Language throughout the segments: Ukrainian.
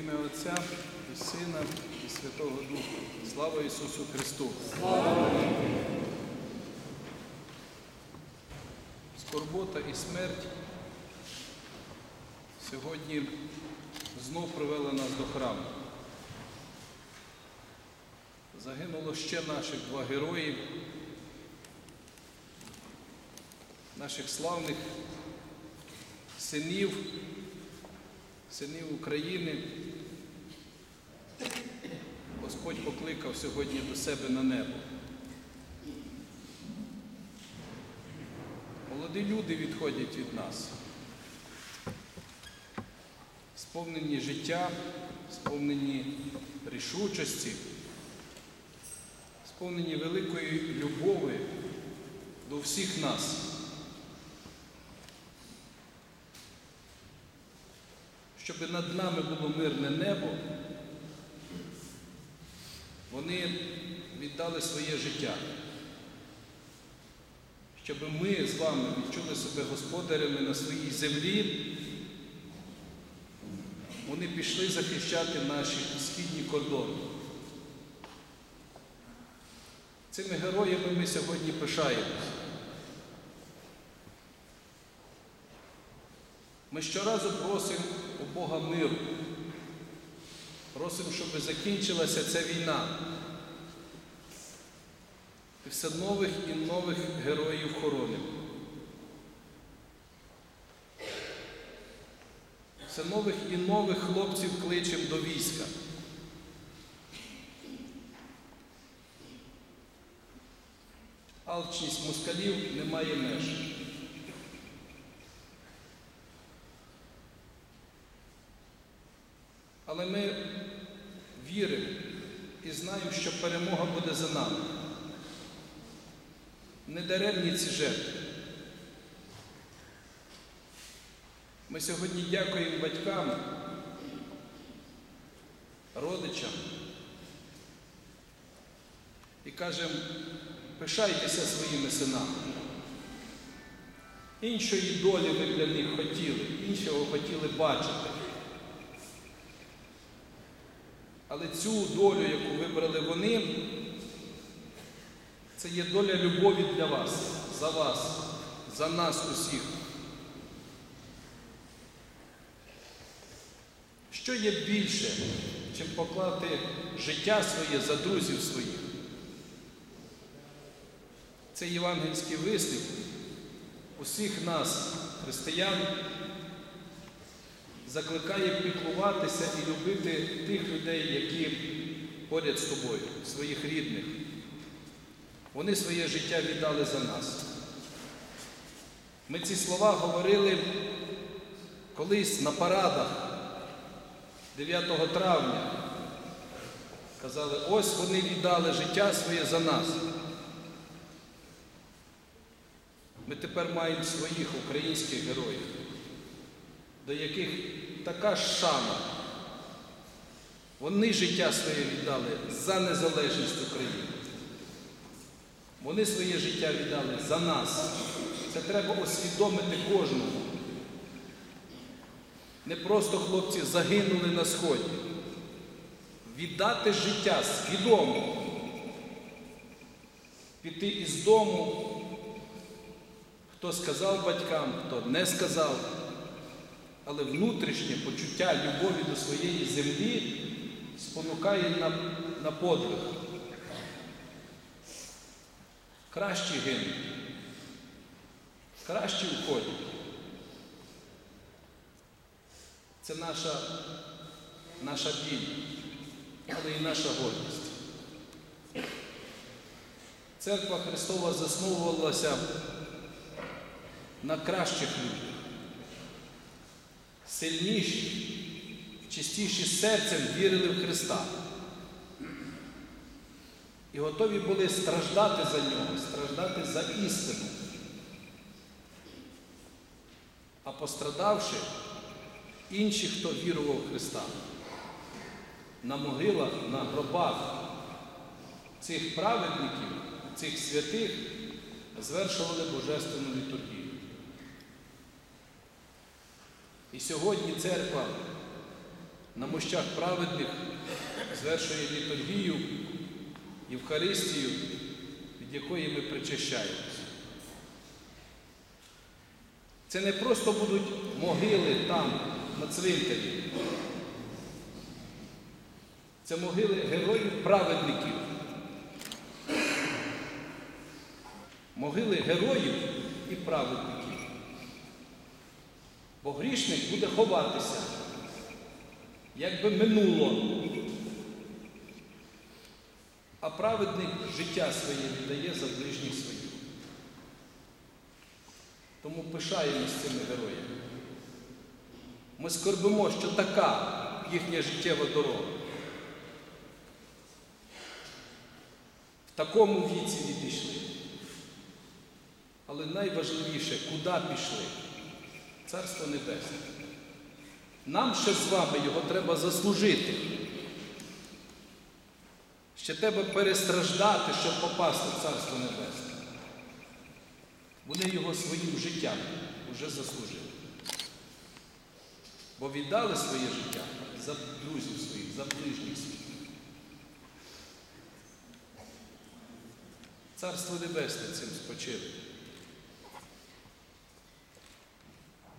Ім'я Отця і Сина і Святого Духа. Слава Ісусу Христу! Слава! Скорбота і смерть сьогодні знов привели нас до храму. Загинуло ще наших два герої, наших славних синів, синів України. Господь покликав сьогодні до себе на небо. Молоді люди відходять від нас, сповнені життя, сповнені рішучості, сповнені великої любові до всіх нас. Щоб над нами було мирне небо, вони віддали своє життя, щоб ми з вами відчули себе господарями на своїй землі. Вони пішли захищати наші східні кордони. Цими героями ми сьогодні пишаємось. Ми щоразу просимо у Бога миру. Просимо, щоб закінчилася ця війна. І все нових і нових героїв хоронимо. Все нових і нових хлопців кличемо до війська. Алчність москалів немає меж. Але ми віримо і знаємо, що перемога буде за нами. Недаремні ці жертви. Ми сьогодні дякуємо батькам, родичам і кажемо, пишайтеся своїми синами. Іншої долі ви для них хотіли, іншого хотіли бачити. Але цю долю, яку вибрали вони, це є доля любові для вас, за вас, за нас усіх. Що є більше, чим поклати життя своє за друзів своїх? Це євангельський вислів усіх нас, християн, закликає піклуватися і любити тих людей, які поряд з тобою, своїх рідних. Вони своє життя віддали за нас. Ми ці слова говорили колись на парадах 9 травня. Казали, ось вони віддали життя своє за нас. Ми тепер маємо своїх українських героїв, до яких така ж шана. Вони життя своє віддали за незалежність України. Вони своє життя віддали за нас. Це треба усвідомити кожному. Не просто хлопці загинули на сході. Віддати життя свідомо. Піти із дому, хто сказав батькам, хто не сказав, але внутрішнє почуття любові до своєї землі спонукає на, на подвиг. Кращі гинуть, кращі уходять. Це наша, наша біль, але і наша гордість. Церква Христова засновувалася на кращих людях, сильніші, чистіші серцем вірили в Христа. І готові були страждати за нього, страждати за істину. А пострадавши, інші, хто вірував в Христа, на могилах, на гробах цих праведників, цих святих звершували божественну літургію. І сьогодні церква на мощах праведних звершує літургію, Євхаристію, від якої ми причащаємося. Це не просто будуть могили там, на цвинтарі. Це могили героїв праведників. Могили героїв і праведників. Бо грішник буде ховатися, якби минуло. А праведник життя своє віддає за ближніх своїх. Тому пишаємось цими героями. Ми скорбимо, що така їхня життєва дорога. В такому віці відійшли. Але найважливіше, куди пішли? Царство Небесне. Нам ще з вами його треба заслужити. Ще треба перестраждати, щоб попасти в Царство Небесне. Вони його своїм життям вже заслужили. Бо віддали своє життя за друзів своїх, за ближніх своїх. Царство Небесне цим спочили.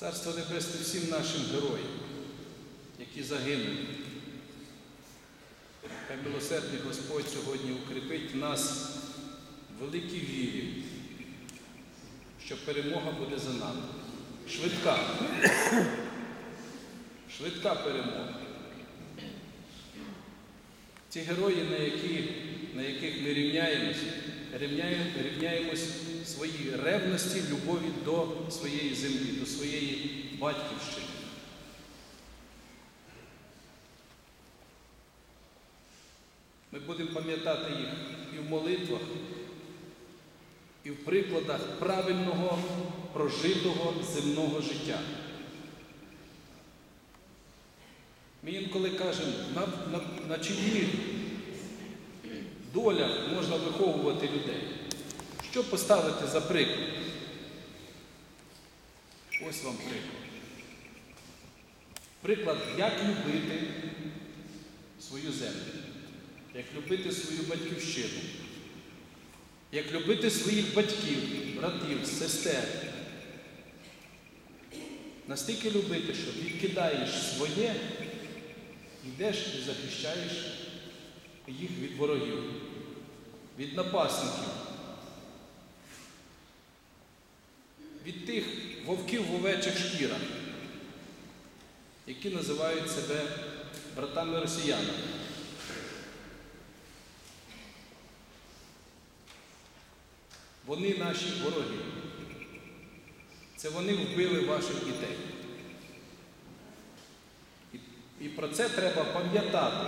Царство Небесне всім нашим героям, які загинули. Хай милосердний Господь сьогодні укріпить нас в великій вірі, що перемога буде за нами. Швидка. Швидка перемога. Ці герої, на, які, на яких ми рівняємось, рівняємо, рівняємось своїй ревності, любові до своєї землі, до своєї батьківщини. Ми будемо пам'ятати їх і в молитвах, і в прикладах правильного прожитого земного життя. Ми інколи кажемо, на, на, на чиї долях можна виховувати людей. Що поставити за приклад? Ось вам приклад. Приклад, як любити свою землю, як любити свою батьківщину, як любити своїх батьків, братів, сестер. Настільки любити, що відкидаєш своє, йдеш і захищаєш їх від ворогів, від напасників, від тих вовків в овечих шкірах, які називають себе братами росіянами. Вони наші вороги. Це вони вбили ваших дітей. І, про це треба пам'ятати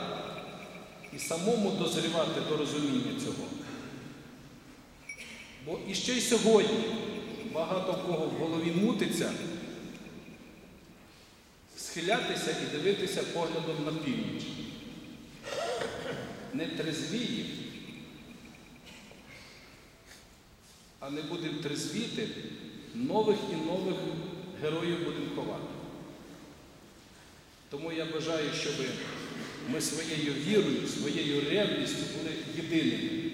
і самому дозрівати до розуміння цього. Бо іще й сьогодні багато в кого в голові мутиться схилятися і дивитися поглядом на північ. Не трезвії, а не будемо трезвіти, нових і нових героїв будемо ховати. Тому я бажаю, щоб ми своєю вірою, своєю ревністю були єдиними,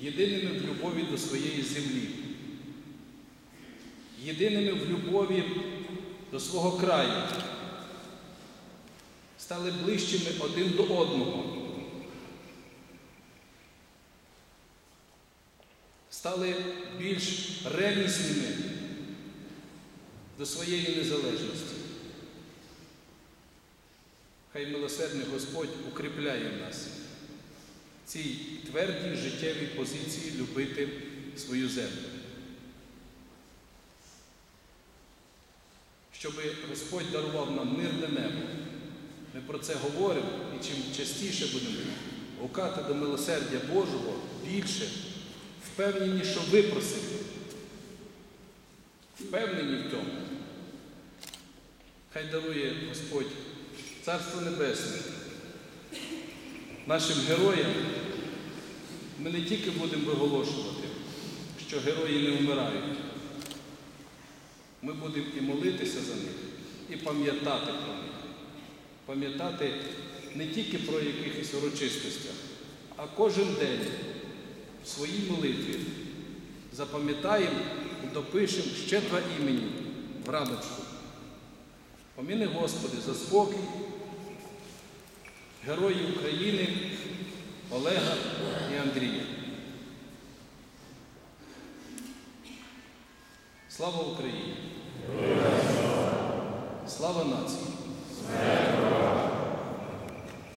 єдиними в любові до своєї землі, єдиними в любові до свого краю, стали ближчими один до одного. Стали більш ревнісними до своєї незалежності. Хай милосердний Господь укріпляє нас в цій твердій життєвій позиції любити свою землю. Щоб Господь дарував нам мирне небо. Ми про це говоримо і чим частіше будемо гукати до милосердя Божого більше, впевнені, що випросимо. Впевнені в тому. Хай дарує Господь Царство Небесне. Нашим героям ми не тільки будемо виголошувати, що герої не вмирають. Ми будемо і молитися за них, і пам'ятати про них. пам'ятати не тільки про якихось урочистостях, а кожен день в своїй молитві запам'ятаємо допишемо ще два імені в рамочку. Поміни Господи за спокій героїв України Олега і Андрія. Слава Україні! Слава нації!